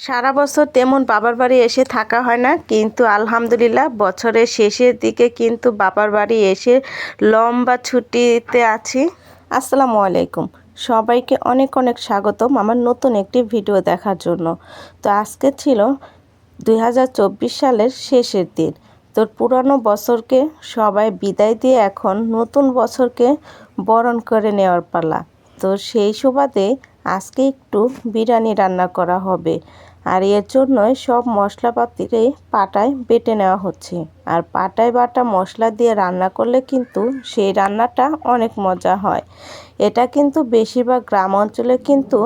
সারা বছর তেমন বাবার বাড়ি এসে থাকা হয় না, কিন্তু আলহামদুলিল্লাহ বছরের শেষের দিকে কিন্তু বাবার বাড়ি এসে লম্বা ছুটিতে আছি। আসসালামু আলাইকুম। সবাইকে অনেক অনেক স্বাগতম আমার নতুন একটি ভিডিও দেখার জন্য। তো আজকে ছিল দুই হাজার চব্বিশ সালের শেষের দিন। তো পুরনো বছরকে সবাই বিদায় দিয়ে এখন নতুন বছরকে বরণ করে নেওয়ার পালা। তো সেই সুবাদে আজকে একটু বিরিয়ানি রান্না করা হবে। আর এর জন্যই সব মশলাপাতিরে পাটায় বেটে নেওয়া হচ্ছে। আর পাটায় বাটা মশলা দিয়ে রান্না করলে কিন্তু সেই রান্নাটা অনেক মজা হয়। এটা কিন্তু বেশিরভাগ গ্রাম অঞ্চলে কিন্তু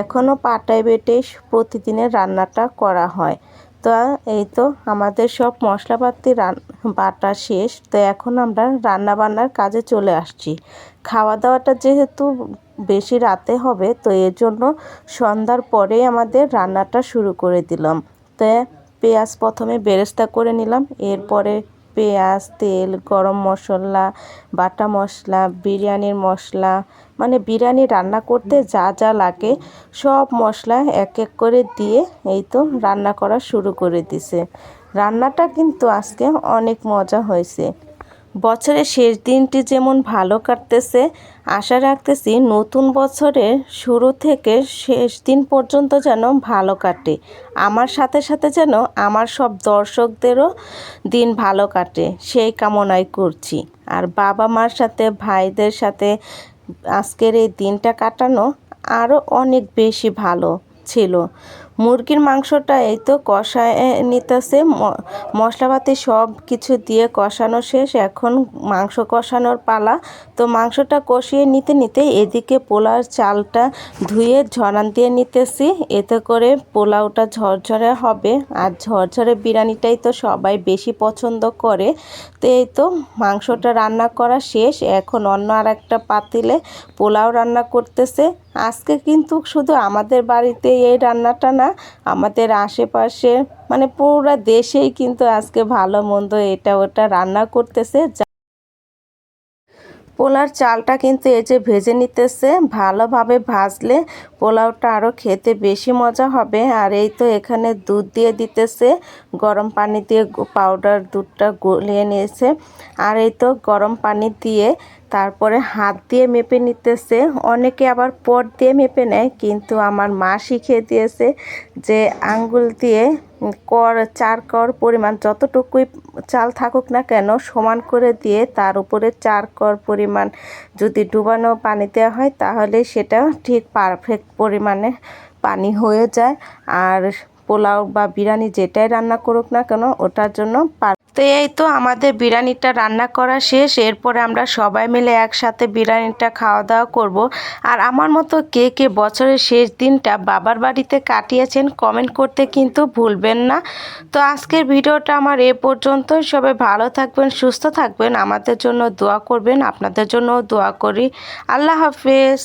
এখনও পাটায় বেটে প্রতিদিনের রান্নাটা করা হয়। তো এই তো আমাদের সব মশলাপাতি বাটা শেষ। তো এখন আমরা রান্না বান্নার কাজে চলে আসছি। খাওয়া দাওয়াটা যেহেতু বেশি রাতে হবে, তো এর জন্য সন্ধ্যার পরেই আমাদের রান্নাটা শুরু করে দিলাম। তো পেঁয়াজ প্রথমে বেরেস্তা করে নিলাম, এরপরে পেঁয়াজ, তেল, গরম মশলা, বাটা মশলা, বিরিয়ানির মশলা মানে বিরিয়ানি রান্না করতে যা যা লাগে সব মশলা এক এক করে দিয়ে এই তো রান্না করা শুরু করে দিছে। রান্নাটা কিন্তু আজকে অনেক মজা হয়েছে। বছরের শেষ দিনটি যেমন ভালো কাটতেছে, আশা রাখতেছি নতুন বছরের শুরু থেকে শেষ দিন পর্যন্ত যেন ভালো কাটে। আমার সাথে সাথে যেন আমার সব দর্শকদেরও দিন ভালো কাটে, সেই কামনাই করছি। আর বাবা মার সাথে, ভাইদের সাথে আজকের এই দিনটা কাটানো আরও অনেক বেশি ভালো ছিল। মুরগির মাংসটা এই তো কষায় নিতেছে। মশলাপাতি সব কিছু দিয়ে কষানো শেষ। এখন মাংস কষানোর পালা। তো মাংসটা কষিয়ে নিতে নিতে এদিকে পোলার চালটা ধুয়ে ঝরান দিয়ে নিতেছি। এতে করে পোলাওটা ঝরঝরে হবে। আর ঝরঝরে বিরিয়ানিটাই তো সবাই বেশি পছন্দ করে। তো এই তো মাংসটা রান্না করা শেষ। এখন অন্য আর একটা পাতিলে পোলাও রান্না করতেছে। আজকে কিন্তু শুধু আমাদের বাড়িতে এই রান্নাটা না আমাদের আশেপাশে মানে পুরো দেশেই কিন্তু আজকে ভালো মন্দ এটা ওটা রান্না করতেছে পোলার চালটা কিন্তু এই যে ভেজে নিতেছে, ভালোভাবে ভাজলে পোলাওটা আরও খেতে বেশি মজা হবে। আর এই তো এখানে দুধ দিয়ে দিতেছে, গরম পানি দিয়ে পাউডার দুধটা গলিয়ে নিয়েছে। আর এই তো গরম পানি দিয়ে তারপরে হাত দিয়ে মেপে নিতেছে। অনেকে আবার পট দিয়ে মেপে নেয়, কিন্তু আমার মা শিখিয়ে দিয়েছে যে আঙ্গুল দিয়ে কর, চার কর পরিমাণ যতটুকুই চাল থাকুক না কেন, সমান করে দিয়ে তার উপরে চার কর পরিমাণ যদি ডুবানো পানি দেওয়া হয়, তাহলে সেটা ঠিক পারফেক্ট পরিমাণে পানি হয়ে যায়। আর পোলাও বা বিরিয়ানি যেটাই রান্না করুক না কেন, ওটার জন্য তো এই তো আমাদের বিরিয়ানিটা রান্না করা শেষ। এরপরে আমরা সবাই মিলে একসাথে বিরিয়ানিটা খাওয়া দাওয়া করব। আর আমার মতো কে কে বছরের শেষ দিনটা বাবার বাড়িতে কাটিয়েছেন কমেন্ট করতে কিন্তু ভুলবেন না। তো আজকের ভিডিওটা আমার এ পর্যন্তই। সবাই ভালো থাকবেন, সুস্থ থাকবেন। আমাদের জন্য দোয়া করবেন, আপনাদের জন্য দোয়া করি। আল্লাহ হাফেজ।